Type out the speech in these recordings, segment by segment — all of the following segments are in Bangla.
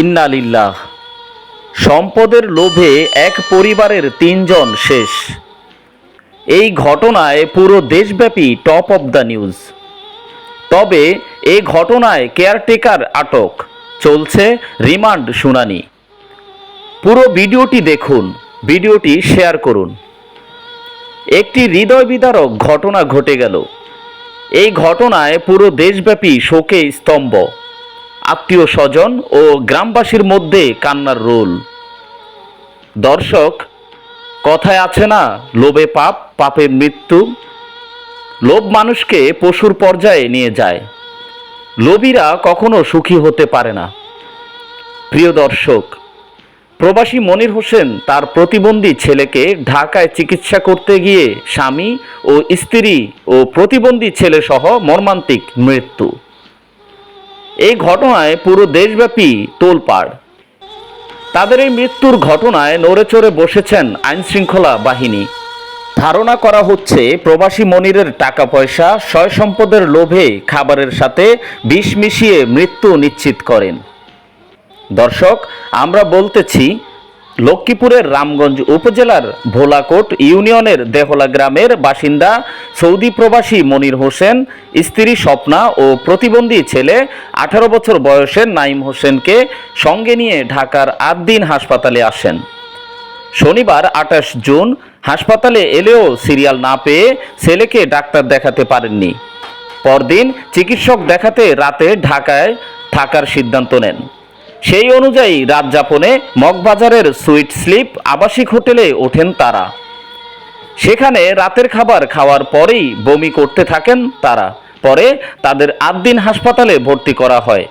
ইন্নালিল্লাহ। সম্পদের লোভে এক পরিবারের তিনজন শেষ। এই ঘটনায় পুরো দেশব্যাপী টপ অব দ্য নিউজ। তবে এ ঘটনায় কেয়ারটেকার আটক। চলছে রিমান্ড শুনানি। পুরো ভিডিওটি দেখুন, ভিডিওটি শেয়ার করুন। একটি হৃদয় বিদারক ঘটনা ঘটে গেল। এই ঘটনায় পুরো দেশব্যাপী শোকে স্তম্ভ। আত্মীয় স্বজন ও গ্রামবাসীর মধ্যে কান্নার রোল। দর্শক, কথায় আছে না, লোভে পাপ পাপের মৃত্যু। লোভ মানুষকে পশুর পর্যায়ে নিয়ে যায়। লোভীরা কখনো সুখী হতে পারে না। প্রিয় দর্শক, প্রবাসী মনির হোসেন তার প্রতিবন্ধী ছেলেকে ঢাকায় চিকিৎসা করতে গিয়ে স্বামী ও স্ত্রী ও প্রতিবন্ধী ছেলে সহ মর্মান্তিক মৃত্যু। এই ঘটনায় পুরো দেশব্যাপী তোলপাড়। তাদের এই মৃত্যুর ঘটনায় নড়েচড়ে বসেছেন আইনশৃঙ্খলা বাহিনী। ধারণা করা হচ্ছে প্রবাসী মনিরের টাকা পয়সা সয় সম্পদের লোভে খাবারের সাথে বিষ মিশিয়ে মৃত্যু নিশ্চিত করেন। দর্শক, আমরা বলতেছি লক্ষ্মীপুরের রামগঞ্জ উপজেলার ভোলাকোট ইউনিয়নের দেহলা গ্রামের বাসিন্দা সৌদি প্রবাসী মনির হোসেন, স্ত্রী স্বপ্না ও প্রতিবন্ধী ছেলে আঠারো বছর বয়সের নাইম হোসেনকে সঙ্গে নিয়ে ঢাকার আদ্দিন হাসপাতালে আসেন। শনিবার আঠাশ জুন হাসপাতালে এলেও সিরিয়াল না পেয়ে ছেলেকে ডাক্তার দেখাতে পারেননি। পরদিন চিকিৎসক দেখাতে রাতে ঢাকায় থাকার সিদ্ধান্ত নেন। সেই অনুযায়ী রাত যাপনে মগবাজারের সুইট স্লিপ আবাসিক হোটেলে ওঠেন তারা। সেখানে রাতের খাবার খাওয়ার পরেই বমি করতে থাকেন তারা। পরে তাদের আদ্দিন হাসপাতালে ভর্তি করা হয়।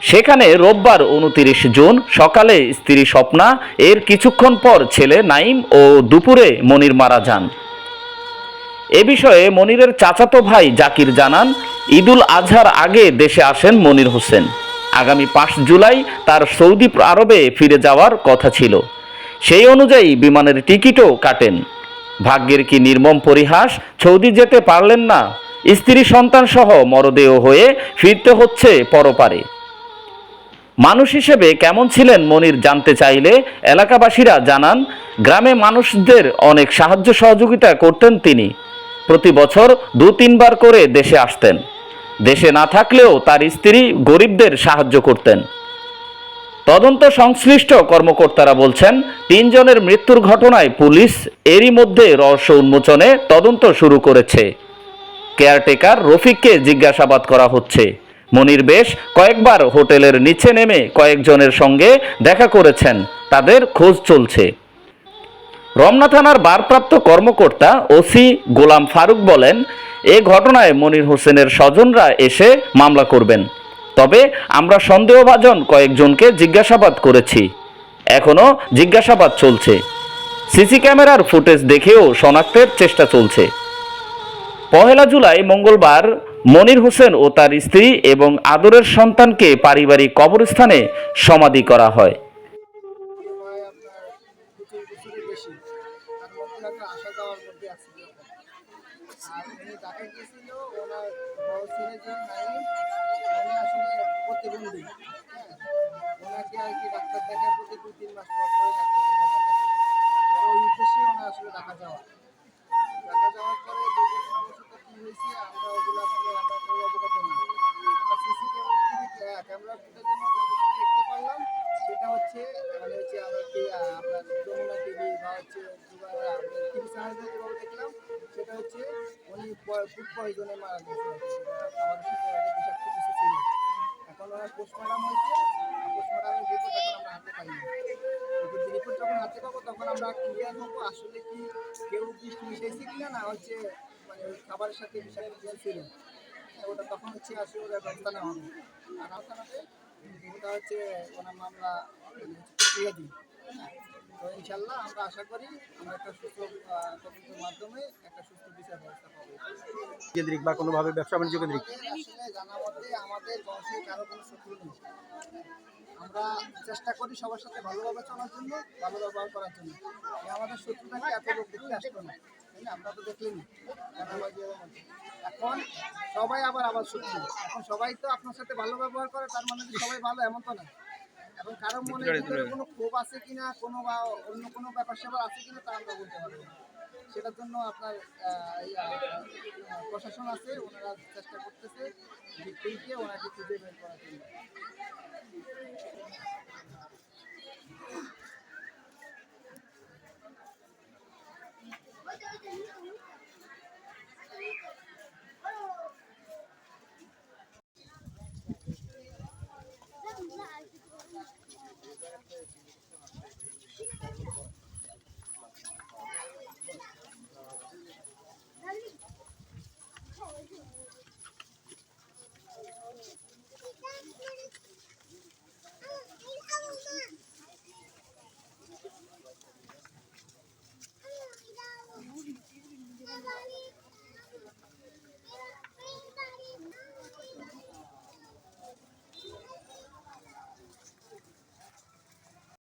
সেখানে রোববার উনতিরিশ জুন সকালে স্ত্রী স্বপ্না, এর কিছুক্ষণ পর ছেলে নাইম ও দুপুরে মনির মারা যান। এ বিষয়ে মনিরের চাচাতো ভাই জাকির জানান, ঈদুল আজহার আগে দেশে আসেন মনির হোসেন। আগামী পাঁচ জুলাই তার সৌদি আরবে ফিরে যাওয়ার কথা ছিল। সেই অনুযায়ী বিমানের টিকিটও কাটেন। ভাগ্যের কি নির্মম পরিহাস, সৌদি যেতে পারলেন না। স্ত্রী সন্তান সহ মরদেহ হয়ে ফিরতে হচ্ছে পরপারে। মানুষ হিসেবে কেমন ছিলেন মনির জানতে চাইলে এলাকাবাসীরা জানান, গ্রামে মানুষদের অনেক সাহায্য সহযোগিতা করতেন তিনি। প্রতি বছর দু তিনবার করে দেশে আসতেন। দেশে না থাকলেও তার স্ত্রী গরিবদের সাহায্য করতেন। তদন্ত সংশ্লিষ্ট কর্মকর্তারা বলছেন, তিনজনের মৃত্যুর ঘটনায় পুলিশ এরই মধ্যে রহস্য উন্মোচনে তদন্ত শুরু করেছে। কেয়ারটেকার রফিককে জিজ্ঞাসাবাদ করা হচ্ছে। মনির বেশ কয়েকবার হোটেলের নিচে নেমে কয়েকজনের সঙ্গে দেখা করেছেন, তাদের খোঁজ চলছে। রমনা থানার ভারপ্রাপ্ত কর্মকর্তা ওসি গোলাম ফারুক বলেন এ ঘটনায় মনির হোসেনের স্বজনরা এসে মামলা করবেন। তবে আমরা সন্দেহভাজন কয়েকজনকে জিজ্ঞাসাবাদ করেছি। এখনও জিজ্ঞাসাবাদ চলছে। সিসি ক্যামেরার ফুটেজ দেখেও শনাক্তের চেষ্টা চলছে। পহেলা জুলাই মঙ্গলবার মনির হোসেন ও তার স্ত্রী এবং আদরের সন্তানকে পারিবারিক কবরস্থানে সমাধি করা হয়। আসা যাওয়ার মধ্যে আর উনি যাকে গিয়েছিল, ওনার বড় ছেলে যে নাইম উনি আসলে প্রতিবন্ধী হ্যাঁ ওনাকে আর কি ডাক্তার দেখায় প্রতি দুই তিন মাস পর ফুড পয়জনে মারা গেছে। এখন ওনার পোস্টমর্টম হয়েছে। পোস্টমর্টমের রিপোর্ট এখন আমরা হাতে পাইনি। রিপোর্ট যখন হাতে পাবো, তখন আমরা ক্লিয়ার হব আসলে কি কেউ বিষ মিশাইছে কিনা, না হচ্ছে মানে খাবারের সাথে বিষাক্ত কিছু ছিল। ওটা তখন হচ্ছে আসলে ওটা ব্যবস্থা নেওয়া হবে। আর আমার থানাতে ওটা হচ্ছে ওনার মামলা মানে প্রক্রিয়া দিই তো ইনশাল্লাহ আমরা আশা করি আমরা একটা সুস্থ তদন্তের মাধ্যমে একটা সুস্থ বিচার ব্যবস্থা পাবো। কেন্দ্রিক বা কোনোভাবে ব্যবসা বাণিজ্য কেন্দ্রিক? আসলে জানা মতে আমাদের বংশে কারও কোনো শত্রু নেই। আমরা চেষ্টা করি সবার সাথে ভালোভাবে চলার জন্য ভালো ব্যবহার করার জন্য। আমাদের শত্রুটাকে এত লোক দেখতে আসতো না তাই না? আমরা তো চাঁদাবাজি এখন সবাই আবার আবার শত্রু। এখন সবাই তো আপনার সাথে ভালো ব্যবহার করে তার মানে সবাই ভালো এমন তো না। এখন কারও মনে। কোনো ক্ষোভ আছে কিনা কোনো বা অন্য কোনো ব্যাপার স্যাপার আছে কিনা তা আমরা বলতে পারব না সেটার জন্য আপনার প্রশাসন আছে ওনারা চেষ্টা করতেছে ওনাকে খুঁজে বের করার জন্য